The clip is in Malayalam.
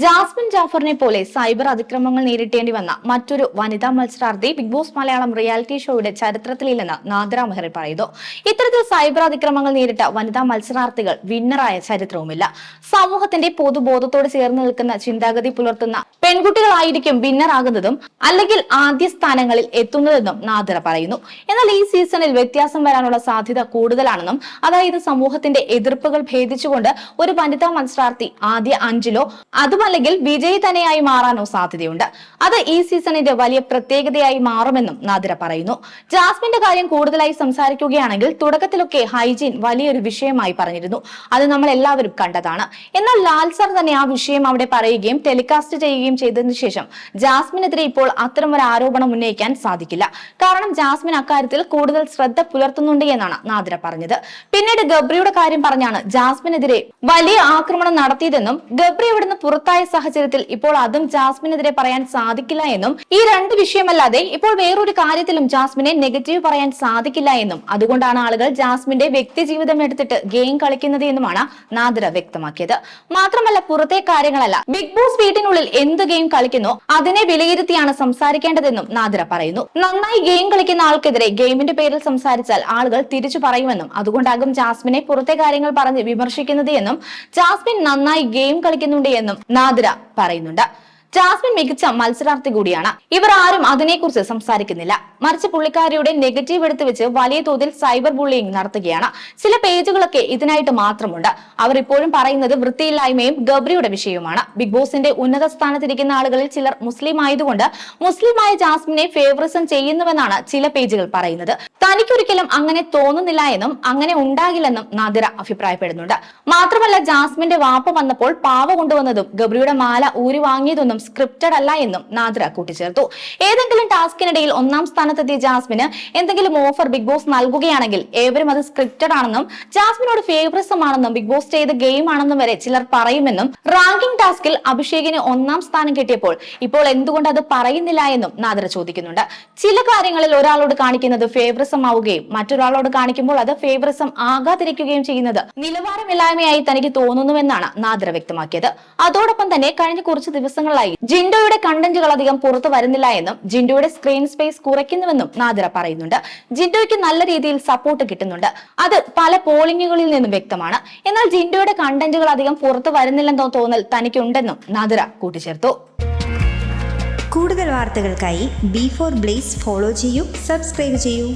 ജാസ്മിൻ ജാഫറിനെ പോലെ സൈബർ അതിക്രമങ്ങൾ നേരിട്ടേണ്ടി വന്ന മറ്റൊരു വനിതാ മത്സരാർത്ഥി ബിഗ് ബോസ് മലയാളം റിയാലിറ്റി ഷോയുടെ ചരിത്രത്തിലില്ലെന്ന് നാദിറ മെഹറി പറയുന്നു. ഇത്തരത്തിൽ സൈബർ അതിക്രമങ്ങൾ നേരിട്ട വനിതാ മത്സരാർത്ഥികൾ വിന്നറായ ചരിത്രവുമില്ല. സമൂഹത്തിന്റെ പൊതുബോധത്തോട് ചേർന്ന് നിൽക്കുന്ന ചിന്താഗതി പുലർത്തുന്ന പെൺകുട്ടികളായിരിക്കും വിന്നറാകുന്നതും അല്ലെങ്കിൽ ആദ്യ സ്ഥാനങ്ങളിൽ എത്തുന്നതെന്നും നാദിറ പറയുന്നു. എന്നാൽ ഈ സീസണിൽ വ്യത്യാസം വരാനുള്ള സാധ്യത കൂടുതലാണെന്നും അതായത് സമൂഹത്തിന്റെ എതിർപ്പുകൾ ഭേദിച്ചുകൊണ്ട് ഒരു വനിതാ മത്സരാർത്ഥി ആദ്യ അഞ്ചിലോ അതുമല്ലെങ്കിൽ വിജയി തന്നെയായി മാറാനോ സാധ്യതയുണ്ട്. അത് ഈ സീസണിന്റെ വലിയ പ്രത്യേകതയായി മാറുമെന്നും നാദിര പറയുന്നു. ജാസ്മിന്റെ കാര്യം കൂടുതലായി സംസാരിക്കുകയാണെങ്കിൽ തുടക്കത്തിലൊക്കെ ഹൈജീൻ വലിയൊരു വിഷയമായി പറഞ്ഞിരുന്നു. അത് നമ്മൾ എല്ലാവരും കണ്ടതാണ്. എന്നാൽ ലാൽ സർ തന്നെ ആ വിഷയം അവിടെ പറയുകയും ടെലികാസ്റ്റ് ചെയ്യുകയും ചെയ്തതിനു ശേഷം ജാസ്മിനെതിരെ ഇപ്പോൾ അത്തരം ഒരു ആരോപണം ഉന്നയിക്കാൻ സാധിക്കില്ല. കാരണം ജാസ്മിൻ അക്കാര്യത്തിൽ കൂടുതൽ ശ്രദ്ധ പുലർത്തുന്നുണ്ട് എന്നാണ് നാദിര പറഞ്ഞത്. പിന്നീട് ഗബ്രിയുടെ കാര്യം പറഞ്ഞാണ് ജാസ്മിനെതിരെ വലിയ ആക്രമണം നടത്തിയതെന്നും ഗബ്രി ഇവിടുന്ന് പുറത്തായ സാഹചര്യത്തിൽ ഇപ്പോൾ അതും ജാസ്മിനെതിരെ പറയാൻ സാധിക്കില്ല എന്നും ഈ രണ്ട് വിഷയമല്ലാതെ ഇപ്പോൾ വേറൊരു കാര്യത്തിലും ജാസ്മിനെ നെഗറ്റീവ് പറയാൻ സാധിക്കില്ല എന്നും അതുകൊണ്ടാണ് ആളുകൾ ജാസ്മിന്റെ വ്യക്തി ജീവിതം എടുത്തിട്ട് ഗെയിം കളിക്കുന്നത് എന്നുമാണ് നാദിര വ്യക്തമാക്കിയത്. മാത്രമല്ല പുറത്തെ കാര്യങ്ങളല്ല ബിഗ് ബോസ് വീട്ടിനുള്ളിൽ എന്ത് ഗെയിം കളിക്കുന്നു അതിനെ വിലയിരുത്തിയാണ് സംസാരിക്കേണ്ടതെന്നും നാദിര പറയുന്നു. നന്നായി ഗെയിം കളിക്കുന്ന ആൾക്കെതിരെ ഗെയിമിന്റെ പേരിൽ സംസാരിച്ചാൽ ആളുകൾ തിരിച്ചു പറയുമെന്നും അതുകൊണ്ടാകും ജാസ്മിനെ പുറത്തെ കാര്യങ്ങൾ പറഞ്ഞ് വിമർശിക്കുന്നത് എന്നും ജാസ്മിൻ നന്നായി ഗെയിം കളിക്കുന്നുണ്ട് എന്നും നാദിര പറയുന്നുണ്ട്. ജാസ്മിൻ മികച്ച മത്സരാർത്ഥി കൂടിയാണ്. ഇവർ ആരും അതിനെക്കുറിച്ച് സംസാരിക്കുന്നില്ല. മറിച്ച് പുള്ളിക്കാരിയുടെ നെഗറ്റീവ് എടുത്തു വെച്ച് വലിയ തോതിൽ സൈബർ ബുള്ളിയിങ് നടത്തുകയാണ്. ചില പേജുകളൊക്കെ ഇതിനായിട്ട് മാത്രമുണ്ട്. അവർ ഇപ്പോഴും പറയുന്നത് വൃത്തിയില്ലായ്മയും ഗബ്രിയുടെ വിഷയവുമാണ്. ബിഗ് ബോസിന്റെ ഉന്നത സ്ഥാനത്തിരിക്കുന്ന ആളുകളിൽ ചിലർ മുസ്ലിം ആയതുകൊണ്ട് മുസ്ലിമായ ജാസ്മിനെ ഫേവറിസം ചെയ്യുന്നുവെന്നാണ് ചില പേജുകൾ പറയുന്നത്. തനിക്കൊരിക്കലും അങ്ങനെ തോന്നുന്നില്ല എന്നും അങ്ങനെ ഉണ്ടാകില്ലെന്നും നാദിര അഭിപ്രായപ്പെടുന്നുണ്ട്. മാത്രമല്ല ജാസ്മിന്റെ വാപ്പ വന്നപ്പോൾ പാവ കൊണ്ടുവന്നതും ഗബ്രിയുടെ മാല ഊരി വാങ്ങിയതൊന്നും സ്ക്രിപ്റ്റഡ് അല്ല എന്നും നാദ്ര കൂട്ടിച്ചേർത്തു. ഏതെങ്കിലും ടാസ്കിനിടയിൽ ഒന്നാം സ്ഥാനത്തെത്തിയ ജാസ്മിന് എന്തെങ്കിലും ഓഫർ ബിഗ് ബോസ് നൽകുകയാണെങ്കിൽ ഏവരും അത് സ്ക്രിപ്റ്റഡ് ആണെന്നും ജാസ്മിനോട് ഫേവറിസം ആണെന്നും ബിഗ് ബോസ് ചെയ്ത ഗെയിം ആണെന്നും വരെ ചിലർ പറയുമെന്നും റാങ്കിംഗ് ടാസ്കിൽ അഭിഷേകിന് ഒന്നാം സ്ഥാനം കിട്ടിയപ്പോൾ ഇപ്പോൾ എന്തുകൊണ്ട് അത് പറയുന്നില്ല എന്നും നാദര ചോദിക്കുന്നുണ്ട്. ചില കാര്യങ്ങളിൽ ഒരാളോട് കാണിക്കുന്നത് ഫേവറിസം ആവുകയും മറ്റൊരാളോട് കാണിക്കുമ്പോൾ അത് ഫേവറിസം ആകാതിരിക്കുകയും ചെയ്യുന്നത് നിലവാരമില്ലായ്മയായി തനിക്ക് തോന്നുന്നുവെന്നാണ് നാദര വ്യക്തമാക്കിയത്. അതോടൊപ്പം തന്നെ കഴിഞ്ഞ കുറച്ച് ദിവസങ്ങളായി ജിൻഡോയുടെ കണ്ടന്റുകൾ അധികം പുറത്തു വരുന്നില്ല എന്നും ജിൻഡോയുടെ സ്ക്രീൻ സ്പേസ് കുറയ്ക്കുന്നുവെന്നും നാദിറ പറയുന്നുണ്ട്. ജിൻഡോയ്ക്ക് നല്ല രീതിയിൽ സപ്പോർട്ട് കിട്ടുന്നുണ്ട്. അത് പല പോളിംഗുകളിൽ നിന്നും വ്യക്തമാണ്. എന്നാൽ ജിൻഡോയുടെ കണ്ടന്റുകൾ അധികം പുറത്തു വരുന്നില്ലെന്നോ തോന്നൽ തനിക്കുണ്ടെന്നും നാദിറ കൂട്ടിച്ചേർത്തു. കൂടുതൽ വാർത്തകൾക്കായി ബി ഫോർ ബ്ലേസ് ഫോളോ ചെയ്യൂ സബ്സ്ക്രൈബ് ചെയ്യൂ.